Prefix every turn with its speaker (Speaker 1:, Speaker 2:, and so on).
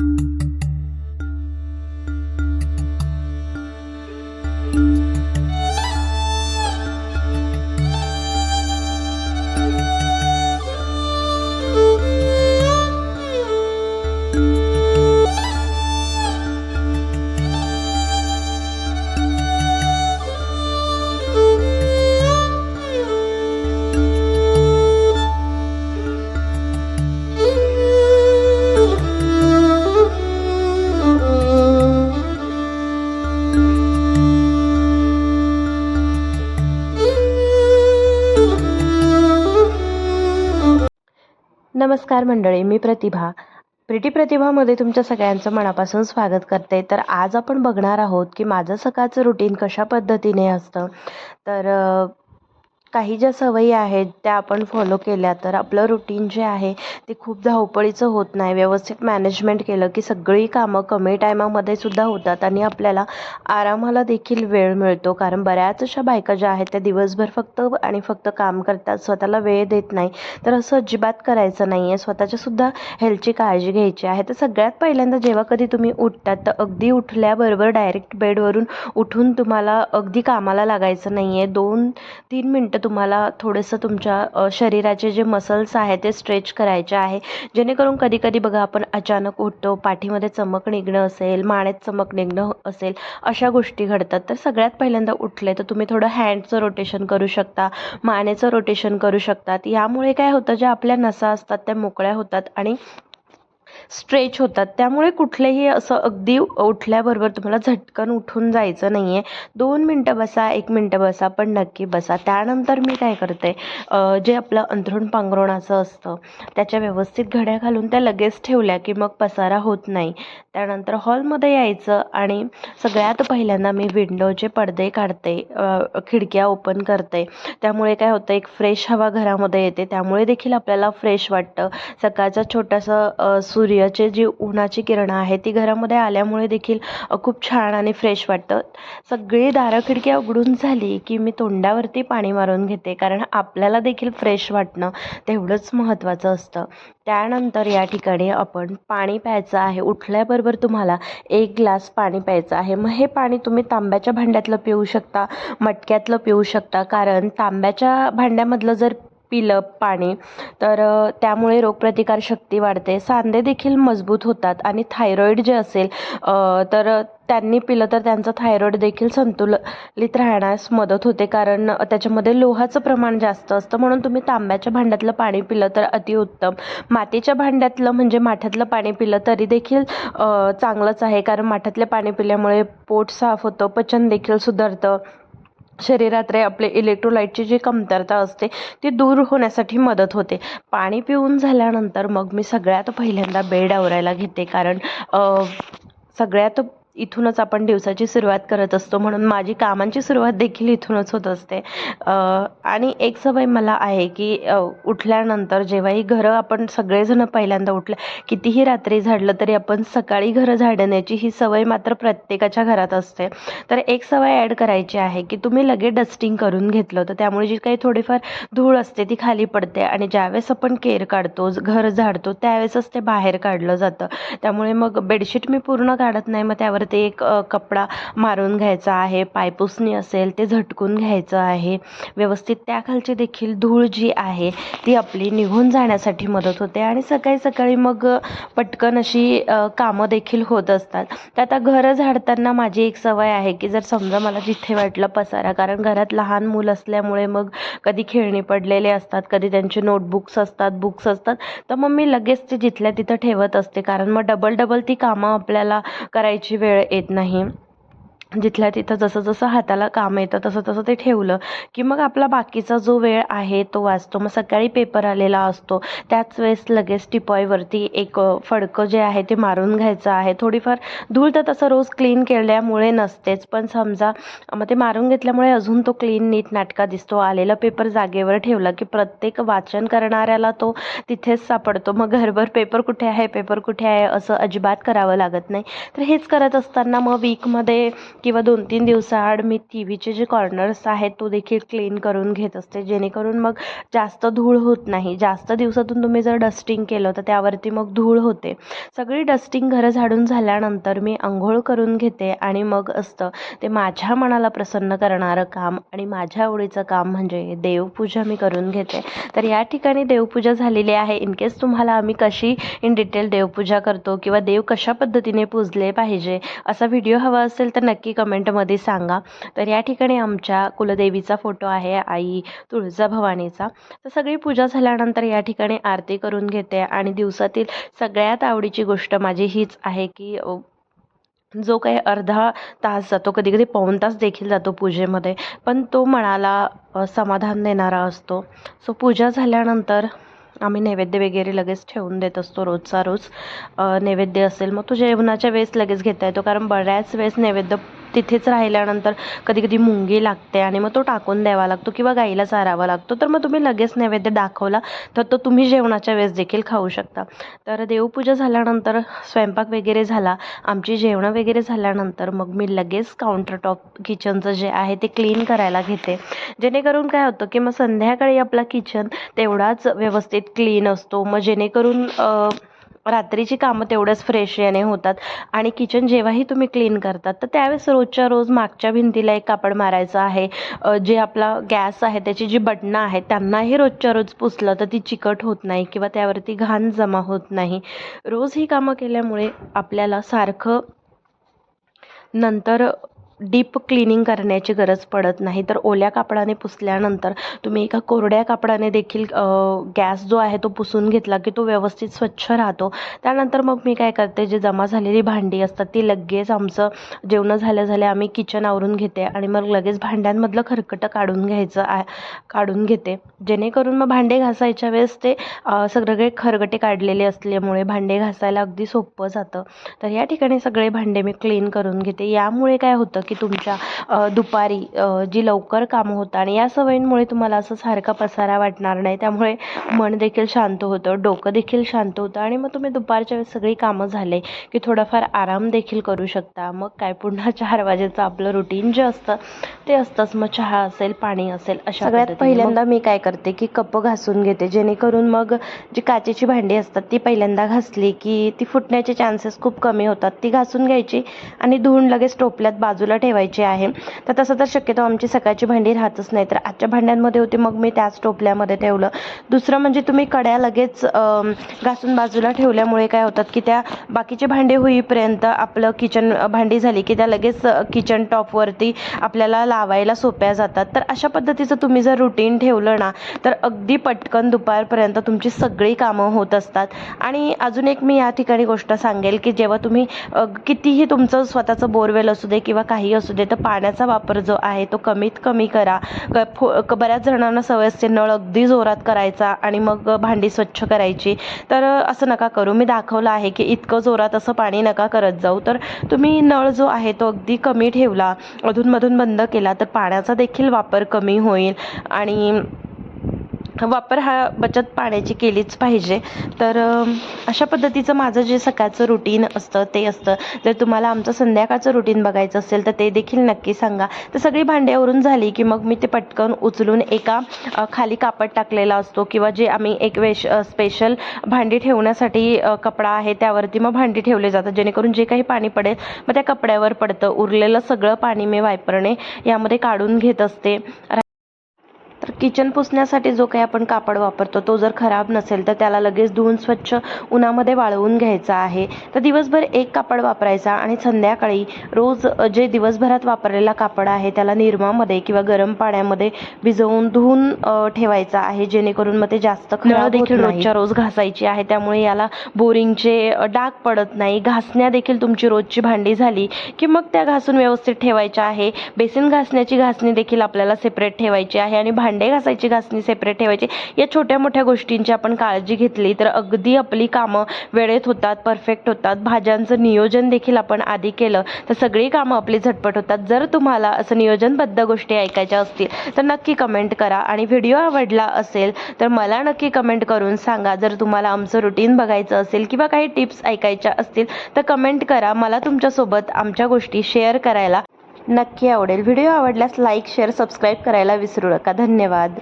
Speaker 1: Thank you. नमस्कार मंडळी मी प्रतिभा. Pretty प्रतिभामध्ये तुमच्या सगळ्यांचं मनापासून स्वागत करते. तर आज आपण बघणार आहोत की माझं सकाळचं रुटीन कशा पद्धतीने असतं. तर काही ज्या सवयी आहेत त्या आपण फॉलो केल्या तर आपलं रुटीन जे आहे ते खूप धावपळीचं होत नाही. व्यवस्थित मॅनेजमेंट केलं की सगळी कामं कमी टायमामध्ये सुद्धा होतात आणि आपल्याला आरामाला देखील वेळ मिळतो. कारण बऱ्याच अशा बायका ज्या आहेत त्या दिवसभर फक्त आणि फक्त काम करतात स्वतःला वेळ देत नाही. तर असं अजिबात करायचं नाही आहे स्वतःच्या सुद्धा हेल्थची काळजी घ्यायची आहे. तर सगळ्यात पहिल्यांदा जेव्हा कधी तुम्ही उठतात तर अगदी उठल्याबरोबर डायरेक्ट बेडवरून उठून तुम्हाला अगदी कामाला लागायचं नाही आहे दोन तीन मिनटं तुम्हाला थोडंसं तुमच्या शरीराचे जे मसल्स आहेत ते स्ट्रेच करायचे आहे. जेणेकरून कधी कधी बघा आपण अचानक उठतो पाठीमध्ये चमक निघणं असेल माण्यात चमक निघणं असेल अशा गोष्टी घडतात. तर सगळ्यात पहिल्यांदा उठले तर तुम्ही थोडं हँडचं रोटेशन करू शकता मानेचं रोटेशन करू शकतात. यामुळे काय होतं ज्या आपल्या नसा असतात त्या मोकळ्या होतात आणि स्ट्रेच होतात. त्यामुळे कुठलेही असं अगदी उठल्याबरोबर तुम्हाला झटकन उठून जायचं नाही आहे दोन मिनटं बसा एक मिनटं बसा पण नक्की बसा. त्यानंतर मी काय करते जे आपलं अंथरूण पांघरुणाचं असतं त्याच्या व्यवस्थित घड्या घालून त्या लगेच ठेवल्या की मग पसारा होत नाही. त्यानंतर हॉलमध्ये यायचं आणि सगळ्यात पहिल्यांदा मी विंडोचे पडदे काढते खिडक्या ओपन करते. त्यामुळे काय होतं एक फ्रेश हवा घरामध्ये येते. त्यामुळे देखील आपल्याला फ्रेश वाटतं. सकाळचा छोटासा सूर्याचे जी उन्हाची किरणं आहे ती घरामध्ये आल्यामुळे देखील खूप छान आणि फ्रेश वाटतं. सगळी दारं खिडकी उघडून झाली की मी तोंडावरती पाणी मारून घेते कारण आपल्याला देखील फ्रेश वाटणं तेवढंच महत्त्वाचं असतं. त्यानंतर या ठिकाणी आपण पाणी प्यायचं आहे. उठल्याबरोबर तुम्हाला एक ग्लास पाणी प्यायचं आहे. मग हे पाणी तुम्ही तांब्याच्या भांड्यातलं पिऊ शकता मटक्यातलं पिऊ शकता कारण तांब्याच्या भांड्यामधलं जर पिलं पाणी. तर त्यामुळे रोगप्रतिकार शक्ती वाढते. सांधे देखील मजबूत होतात आणि थायरॉईड जे असेल तर त्यांनी पिलं तर त्यांचं थायरॉईड देखील संतुलित राहण्यास मदत होते. कारण त्याच्यामध्ये लोहाचं प्रमाण जास्त असतं. म्हणून तुम्ही तांब्याच्या भांड्यातलं पाणी पिलं तर अतिउत्तम मातीच्या भांड्यातलं म्हणजे माठातलं पाणी पिलं तरी देखील चांगलंच आहे. कारण माठातलं पाणी पिल्यामुळे पोट साफ होतं पचन देखील सुधारतं. शरीरात रे आपले इलेक्ट्रोलाईटची जी कमतरता असते ती दूर होण्यासाठी मदत होते. पाणी पिऊन झाल्यानंतर मग मी सगळ्यात पहिल्यांदा बेड आवरायला घेते. कारण सगळ्यात इथूनच आपण दिवसाची सुरुवात करत असतो म्हणून माझी कामांची सुरुवात देखील इथूनच होत असते. आणि एक सवय मला आहे की उठल्यानंतर जेव्हाही घरं आपण सगळेजण पहिल्यांदा उठल्या कितीही रात्री झाडलं तरी आपण सकाळी घरं झाडण्याची ही सवय मात्र प्रत्येकाच्या घरात असते. तर एक सवय ॲड करायची आहे की तुम्ही लगेच डस्टिंग करून घेतलं तर त्यामुळे जी काही थोडीफार धूळ असते ती खाली पडते आणि ज्यावेळेस आपण केर काढतो घर झाडतो त्यावेळेसच ते बाहेर काढलं जातं. त्यामुळे मग बेडशीट मी पूर्ण काढत नाही मग त्यावरती एक कपडा मारून घ्यायचा आहे पायपुसणी असेल ते झटकून घ्यायचं आहे. व्यवस्थित त्याखालची देखील धूळ जी आहे ती आपली निघून जाण्यासाठी मदत होते आणि सकाळी सकाळी मग पटकन अशी कामं देखील होत असतात. तर आता घरं झाडताना माझी एक सवय आहे की जर समजा मला जिथे वाटलं पसारा कारण घरात लहान मूल असल्यामुळे मग कधी खेळणी पडलेले असतात कधी त्यांचे नोटबुक्स असतात बुक्स असतात तर मग मी लगेच ते जिथल्या तिथं ठेवत असते. कारण मग डबल डबल ती कामं आपल्याला करायची वेळ येत नाही. जिथल्या तिथं जसं जसं हाताला काम येतं तसं तसं ते ठेवलं की मग आपला बाकीचा जो वेळ आहे तो वाचतो. मग सकाळी पेपर आलेला असतो. त्याच वेळेस लगेच टिपॉयवरती एक फडकं जे आहे ते मारून घ्यायचं आहे. थोडीफार धूळ तर तसं रोज क्लीन केल्यामुळे नसतेच. पण समजा मग ते मारून घेतल्यामुळे अजून तो क्लीन नीट नाटका दिसतो. आलेला पेपर जागेवर ठेवला की प्रत्येक वाचन करणाऱ्याला तो तिथेच सापडतो. मग घरभर पेपर कुठे आहे पेपर कुठे आहे असं अजिबात करावं लागत नाही. तर हेच करत असताना मग वीकमध्ये किंवा दोन तीन दिवसाआड मी टी व्हीचे जे कॉर्नर्स आहेत तो देखील क्लीन करून घेत असते. जेणेकरून मग जास्त धूळ होत नाही. जास्त दिवसातून तुम्ही जर डस्टिंग केलं तर त्यावरती मग धूळ होते. सगळी डस्टिंग घरं झाडून झाल्यानंतर मी आंघोळ करून घेते आणि मग असतं. ते माझ्या मनाला प्रसन्न करणारं काम आणि माझ्या आवडीचं काम म्हणजे देवपूजा मी करून घेते. तर या ठिकाणी देवपूजा झालेली आहे. इन केस तुम्हाला आम्ही कशी इन डिटेल देवपूजा करतो किंवा देव कशा पद्धतीने पूजले पाहिजे असा व्हिडिओ हवा असेल तर नक्की कमेंटमध्ये सांगा. तर या ठिकाणी आमच्या कुलदेवीचा फोटो आहे आई तुळजाभवानीचा. तर सगळी पूजा झाल्यानंतर या ठिकाणी आरती करून घेते आणि दिवसातील सगळ्यात आवडीची गोष्ट माझी हीच आहे की जो काही अर्धा तास जातो कधी कधी पाऊण तास देखील जातो पूजेमध्ये पण तो मनाला समाधान देणारा असतो. सो पूजा झाल्यानंतर आम्ही नैवेद्य वगैरे लगेच ठेवून देत असतो रोजचा रोज. नैवेद्य असेल मग तो जेवणाच्या वेळेस लगेच घेता येतो कारण बऱ्याच वेळेस नैवेद्य तिथेच राहिल्यानंतर कधी कधी मुंगी लागते आणि मग तो टाकून द्यावा लागतो किंवा गाईला चारावा लागतो. तर मग तुम्ही लगेच नैवेद्य दाखवला तर तो तुम्ही जेवणाच्या वेळेस देखील खाऊ शकता. तर देवपूजा झाल्यानंतर स्वयंपाक वगैरे झाला आमची जेवणं वगैरे झाल्यानंतर मग मी लगेच काउंटर टॉप किचनचं जे आहे ते क्लीन करायला घेते. जेणेकरून काय होतं की मग संध्याकाळी आपला किचन तेवढाच व्यवस्थित क्लीन असतो. मग जेणेकरून रात्रीची कामं तेवढंच फ्रेश याने होतात. आणि किचन जेव्हाही तुम्ही क्लीन करतात तर त्यावेळेस रोजच्या रोज मागच्या भिंतीला एक कापड मारायचं आहे. जे आपला गॅस आहे त्याची जी बटणं आहेत त्यांनाही रोजच्या रोज पुसलं तर ती चिकट होत नाही किंवा त्यावरती घाण जमा होत नाही. रोज ही कामं केल्यामुळे आपल्याला सारखं नंतर डीप क्लिनिंग करण्याची गरज पडत नाही. तर ओल्या कापडाने पुसल्यानंतर तुम्ही एका कोरड्या कापडाने देखील गॅस जो आहे तो पुसून घेतला की तो व्यवस्थित स्वच्छ राहतो. त्यानंतर मग मी काय करते जे जमा झालेली भांडी असतात ती लगेच आमचं जेवणं झाल्या झाल्या आम्ही किचन आवरून घेते आणि मग लगेच भांड्यांमधलं खरकटं काढून घ्यायचं आहे काढून घेते. जेणेकरून मग भांडे घासायच्या वेळेस ते सगळे खरगटे काढलेले असल्यामुळे भांडे घासायला अगदी सोपं जातं. तर या ठिकाणी सगळे भांडे मी क्लीन करून घेते. यामुळे काय होतं की तुमच्या दुपारी जी लवकर कामं होतं आणि या सवयींमुळे तुम्हाला असं सारखा पसारा वाटणार नाही. त्यामुळे मन देखील शांत होतं डोकं देखील शांत होतं आणि मग तुम्ही दुपारच्या वेळेस सगळी कामं झाले की थोडाफार आराम देखील करू शकता. मग काय पुन्हा चार वाजेचं आपलं रुटीन जे असतं ते असतंच. मग चहा असेल पाणी असेल अशा सगळ्यात पहिल्यांदा मी काय करते की कप घासून घेते. जेणेकरून मग जी काचेची भांडी असतात ती पहिल्यांदा घासली की ती फुटण्याचे चान्सेस खूप कमी होतात. ती घासून घ्यायची आणि धुवून लगेच टोपल्यात बाजूला ठेवायची आहे. तर तसं तर शक्यतो आमची सकाळची भांडी राहतच नाही. तर आजच्या भांड्यांमध्ये होती मग मी त्याच टोपल्यामध्ये ठेवलं. दुसरं म्हणजे तुम्ही कड्या लगेच घासून बाजूला ठेवल्यामुळे काय होतात की त्या बाकीचे भांडे होईपर्यंत आपलं किचन भांडी झाली की त्या लगेच किचन टॉपवरती आपल्याला लावायला सोप्या जातात. तर अशा पद्धतीचं तुम्ही जर रुटीन ठेवलं ना तर अगदी पटकन दुपारपर्यंत तुमची सगळी कामं होत असतात. आणि अजून एक मी या ठिकाणी गोष्ट सांगेल की जेव्हा तुम्ही कितीही तुमचं स्वतःचं बोरवेल असू दे किंवा काही असू दे तर पाण्याचा वापर जो आहे तो कमीत कमी करा. क- फो- क- बऱ्याच जणांना सवय असते नळ अगदी जोरात करायचा आणि मग भांडी स्वच्छ करायची. तर असं नका करू. मी दाखवलं आहे की इतकं जोरात असं पाणी नका करत जाऊ. तर तुम्ही नळ जो आहे तो अगदी कमी ठेवला अधूनमधून बंद केला तर पाण्याचा देखील वापर कमी होईल आणि वापर हा बचत पाण्याची केलीच पाहिजे. तर अशा पद्धतीचं माझं जे सकाळचं रुटीन असतं ते असतं. जर तुम्हाला आमचं संध्याकाळचं रुटीन बघायचं असेल तर ते देखील नक्की सांगा. तर सगळी भांड्यावरून झाली की मग मी ते पटकन उचलून एका खाली कापड टाकलेला असतो किंवा जे आम्ही एक वेश स्पेशल भांडी ठेवण्यासाठी कपडा आहे त्यावरती मग भांडी ठेवले जातात. जेणेकरून जे काही पाणी पडेल मग त्या कपड्यावर पडतं. उरलेलं सगळं पाणी मी वायपरणे यामध्ये काढून घेत असते. तर किचन पुसण्यासाठी जो काही आपण कापड वापरतो तो जर खराब नसेल तर त्याला लगेच धुवून स्वच्छ उन्हामध्ये वाळवून घ्यायचा आहे. तर दिवसभर एक कापड वापरायचा आणि संध्याकाळी रोज जे दिवसभरात वापरलेला कापड आहे त्याला निरमामध्ये किंवा गरम पाण्यामध्ये भिजवून धुवून ठेवायचा आहे जेणेकरून मग ते जास्त खराब देखील रोजच्या रोज घासायची आहे त्यामुळे याला बोरिंगचे डाग पडत नाही. घासण्या देखील तुमची रोजची भांडी झाली की मग त्या घासून व्यवस्थित ठेवायच्या आहे. बेसिन घासण्याची घासणी देखील आपल्याला सेपरेट ठेवायची आहे आणि भांडे घासायची घासणी सेपरेट ठेवायची. या छोट्या मोठ्या गोष्टींची आपण काळजी घेतली तर अगदी आपली कामं वेळेत होतात परफेक्ट होतात. भाज्यांचं नियोजन देखील आपण आधी केलं तर सगळी कामं आपली झटपट होतात. जर तुम्हाला असं नियोजनबद्ध गोष्टी ऐकायच्या असतील तर नक्की कमेंट करा. आणि व्हिडिओ आवडला असेल तर मला नक्की कमेंट करून सांगा. जर तुम्हाला आमचं रुटीन बघायचं असेल किंवा काही टिप्स ऐकायच्या असतील तर कमेंट करा. मला तुमच्यासोबत आमच्या गोष्टी शेअर करायला नक्की आवडेल. व्हिडिओ आवडल्यास लाईक शेअर सबस्क्राईब करायला विसरू नका. धन्यवाद.